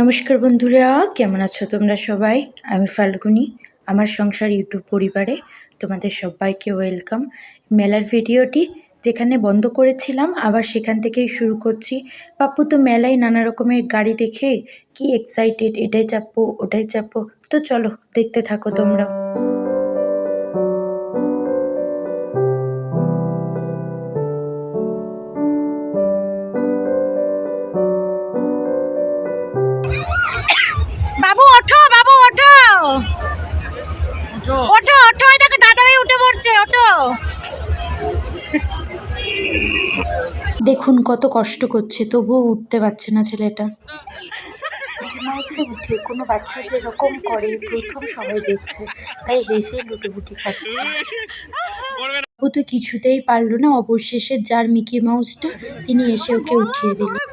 নমস্কার বন্ধুরা, কেমন আছো তোমরা সবাই? আমি ফাল্গুনি, আমার সংসার ইউটিউব পরিবারে তোমাদের সবাইকে ওয়েলকাম। মেলার ভিডিওটি যেখানে বন্ধ করেছিলাম, আবার সেখান থেকেই শুরু করছি। পাপ্পু তো মেলায় নানা রকমের গাড়ি দেখে কি এক্সাইটেড এটাই চাপবো, ওটাই চাপবো। তো চলো, দেখতে থাকো তোমরা। ওঠো বাবু ওঠো। ওঠো। ওঠো ওই দেখো দাদা ভাই উঠে পড়ছে ওঠো। দেখুন কত কষ্ট করছে তবুও উঠতে পারছে না ছেলেটা। মাউসে উঠে কোনো বাচ্চা যে যেরকম করে প্রথম সবাই দেখছে তাই হেসে লুটোপুটি খাচ্ছে। ও তো কিছুতেই পারল না অবশেষে যার মিকি মাউসটা তিনি এসে ওকে উঠিয়ে দিলেন।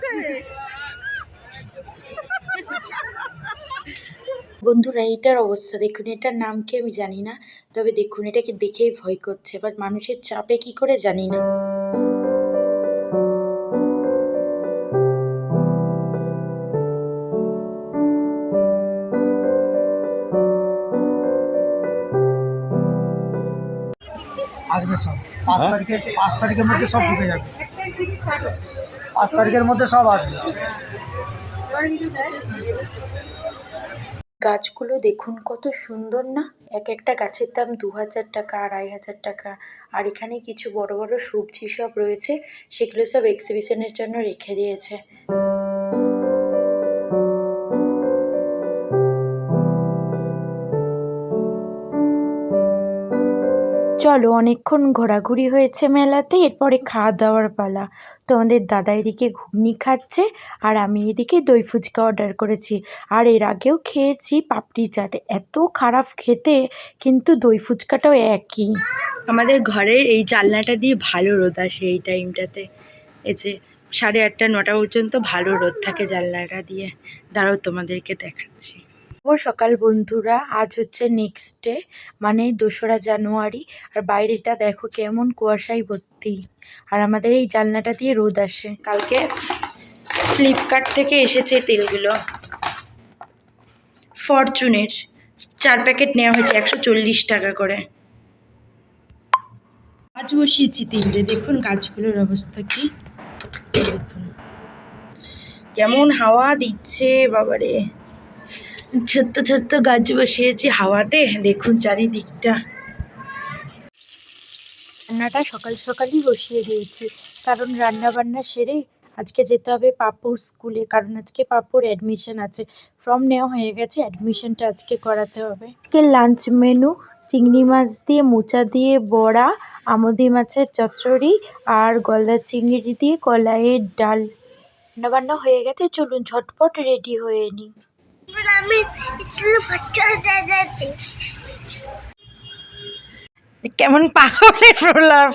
বন্ধুরা এটার অবস্থা। দেখুন এটার নাম কি আমি জানি না তবে দেখুন এটাকে দেখেই ভয় করছে। বাট মানুষের চাপে কি করে জানি না। আসবে সব পাঁচ তারিখের পাঁচ তারিখের মধ্যে সব ঢুকে যাবে। পাঁচ তারিখের মধ্যে সব আসবে। গাছগুলো দেখুন কত সুন্দর না? এক একটা গাছের দাম দু হাজার টাকা, আড়াই হাজার টাকা। আর এখানে কিছু বড় বড় সবজি সব রয়েছে, সেগুলো সব এক্সিবিশনের জন্য রেখে দিয়েছে। চলো, অনেকক্ষণ ঘোরাঘুরি হয়েছে মেলাতে, এরপরে খাওয়া দাওয়ার পালা। তোমাদের দাদা এদিকে ঘুগনি খাচ্ছে আর আমি এদিকে দই ফুচকা অর্ডার করেছি। আর এর আগেও খেয়েছি, পাপড়ি চাট। এত খারাপ খেতে, কিন্তু দই ফুচকাটাও একই। আমাদের ঘরের এই জানলাটা দিয়ে ভালো রোদ আসে এই টাইমটাতে এই যে সাড়ে আটটা, নটা পর্যন্ত ভালো রোদ থাকে জানলাটা দিয়ে। দাঁড়াও তোমাদেরকে দেখাচ্ছি। শুভ সকাল বন্ধুরা, আজ হচ্ছে নেক্সট ডে মানে দোসরা জানুয়ারি। আর বাইরেটা দেখো কেমন কুয়াশায় ভর্তি। আর আমাদের এই জানলাটা দিয়ে রোদ আসে। কালকে ফ্লিপকার্ট থেকে এসেছে তেলগুলো। ফরচুনের চার প্যাকেট নেওয়া হয়েছে একশো চল্লিশ টাকা করে। গাছ বসিয়েছি তিনটে। দেখুন গাছগুলোর অবস্থা কি। দেখুন। কেমন হাওয়া দিচ্ছে, বাবারে। ছোট্ট ছোট্ট গাছ বসিয়েছি হাওয়াতে। দেখুন চারিদিকটা। রান্নাটা সকাল সকালই বসিয়ে দিয়েছি, কারণ রান্না বান্না সেরে আজকে যেতে হবে পাপুর স্কুলে, কারণ আজকে পাপুর অ্যাডমিশন আছে। ফর্ম নেওয়া হয়ে গেছে অ্যাডমিশনটা আজকে করাতে হবে। আজকে লাঞ্চ মেনু চিংড়ি মাছ দিয়ে মোচা দিয়ে বড়া, আমদি মাছের চচ্চড়ি আর গলদা চিংড়ি দিয়ে কলাইয়ের ডাল। রান্নাবান্না হয়ে গেছে, চলুন ঝটপট রেডি হয়ে নিই। আমি কেমন পাগলের প্রলাপ?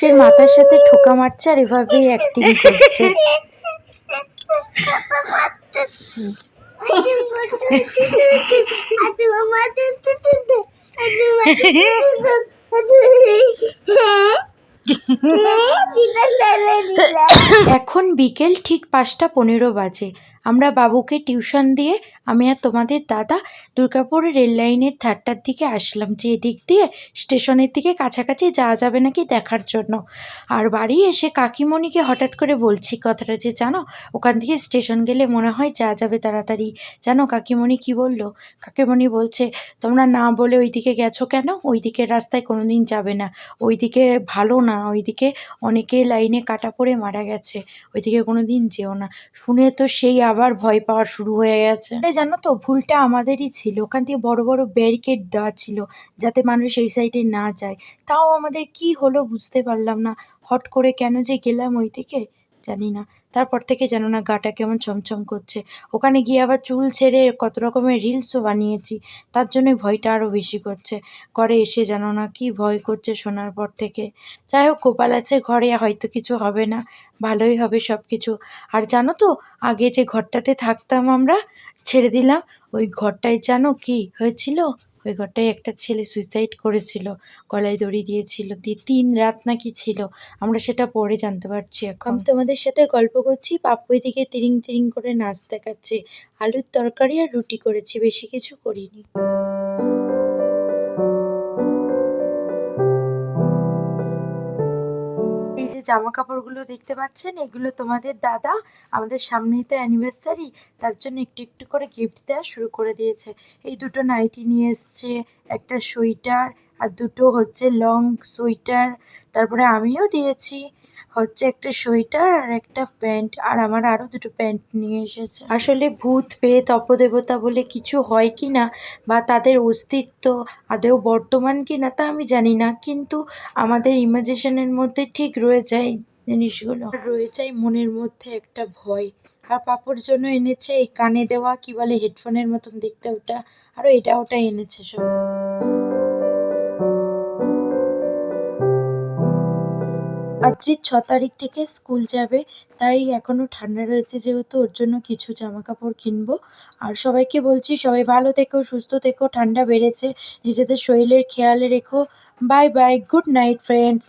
যে মাথার সাথে ঠোকা মারছে আর এভাবেই অ্যাক্টিং করছে। এখন বিকেল ঠিক পাঁচটা পনেরো বাজে। আমরা বাবুকে টিউশন দিয়ে, আমি আর তোমাদের দাদা দুর্গাপুর রেল লাইনের ধারটার দিকে আসলাম যে এদিক দিয়ে স্টেশনের দিকে কাছাকাছি যাওয়া যাবে নাকি দেখার জন্য। আর বাড়ি এসে কাকিমণিকে হঠাৎ করে বলছি, কথাটা যে জানো, ওখান থেকে স্টেশন গেলে মনে হয় যাওয়া যাবে তাড়াতাড়ি। জানো কাকিমণি কি বলল? কাকিমণি বলছে, তোমরা না বলে ওইদিকে গেছো কেন? ওই দিকের রাস্তায় কোনো দিন যাবে না। ওইদিকে ভালো না ওই দিকে অনেকে লাইনে কাটা পড়ে মারা গেছে। ওইদিকে কোনো দিন যেও না। শুনে তো সেই আবার ভয় পাওয়া শুরু হয়ে গেছে। জানো তো, ভুলটা আমাদেরই ছিল। ওখান থেকে বড় বড় ব্যারিকেড দেওয়া ছিল যাতে মানুষ এই সাইডে না যায়। তাও আমাদের কি হলো বুঝতে পারলাম না। হট করে কেন যে গেলাম ওই দিকে জানি না তারপর থেকে যেন না গাটা কেমন চমচম করছে। ওখানে গিয়ে আবার চুল ছেড়ে কত রকমের রিলসও বানিয়েছি, তার জন্যই ভয়টা আরও বেশি করছে। ঘরে এসে যেন না কি ভয় করছে শোনার পর থেকে। যাই হোক, গোপাল আছে ঘরে, হয়তো কিছু হবে না। ভালোই হবে সব কিছু আর জানো তো, আগে যে ঘরটাতে থাকতাম আমরা, ছেড়ে দিলাম। ওই ঘরটায় জানো কি হয়েছিল? ওই ঘরটায় একটা ছেলে সুইসাইড করেছিল, গলায় দড়ি দিয়েছিল দিয়ে তিন রাত নাকি ছিল, আমরা সেটা পরে জানতে পারছি এখন। তোমাদের সাথে গল্প করছি, পাপ্পু দিকে তিরিং তিরিং করে নাচ দেখাচ্ছে, আলুর তরকারি আর রুটি করেছি, বেশি কিছু করিনি। জামা কাপড়গুলো দেখতে পাচ্ছেন, এগুলো তোমাদের দাদা আমাদের সামনেই তো অ্যানিভার্সারি তার জন্য একটু একটু করে গিফট দেওয়া শুরু করে দিয়েছে। এই দুটো নাইটি নিয়ে এসছে, একটা সোয়েটার আর দুটো হচ্ছে লং সোয়েটার তারপরে আমিও দিয়েছি হচ্ছে একটা সোয়েটার আর একটা প্যান্ট আর আমার আরও দুটো প্যান্ট নিয়ে এসেছে। আসলে ভূত পেত অপদেবতা বলে কিছু হয় কি না বা তাদের অস্তিত্ব আদেও বর্তমান কি না তা আমি জানি না, কিন্তু আমাদের ইমাজিনেশনের মধ্যে ঠিক রয়ে যায় জিনিসগুলো। রয়ে যায় মনের মধ্যে একটা ভয়। আর পাপড় জন্য এনেছে এই কানে দেওয়া কি বলে হেডফোনের মতন দেখতে ওটা, আরও এটা ওটা এনেছে সব। আদ্রির ছ তারিখ থেকে স্কুল যাবে, তাই এখনও ঠান্ডা রয়েছে যেহেতু, ওর জন্য কিছু জামা কাপড় কিনবো। আর সবাইকে বলছি, সবাই ভালো থেকো, সুস্থ থেকো, ঠান্ডা বেড়েছে। নিজেদের শরীরের খেয়াল রেখো। Bye bye, good night, friends.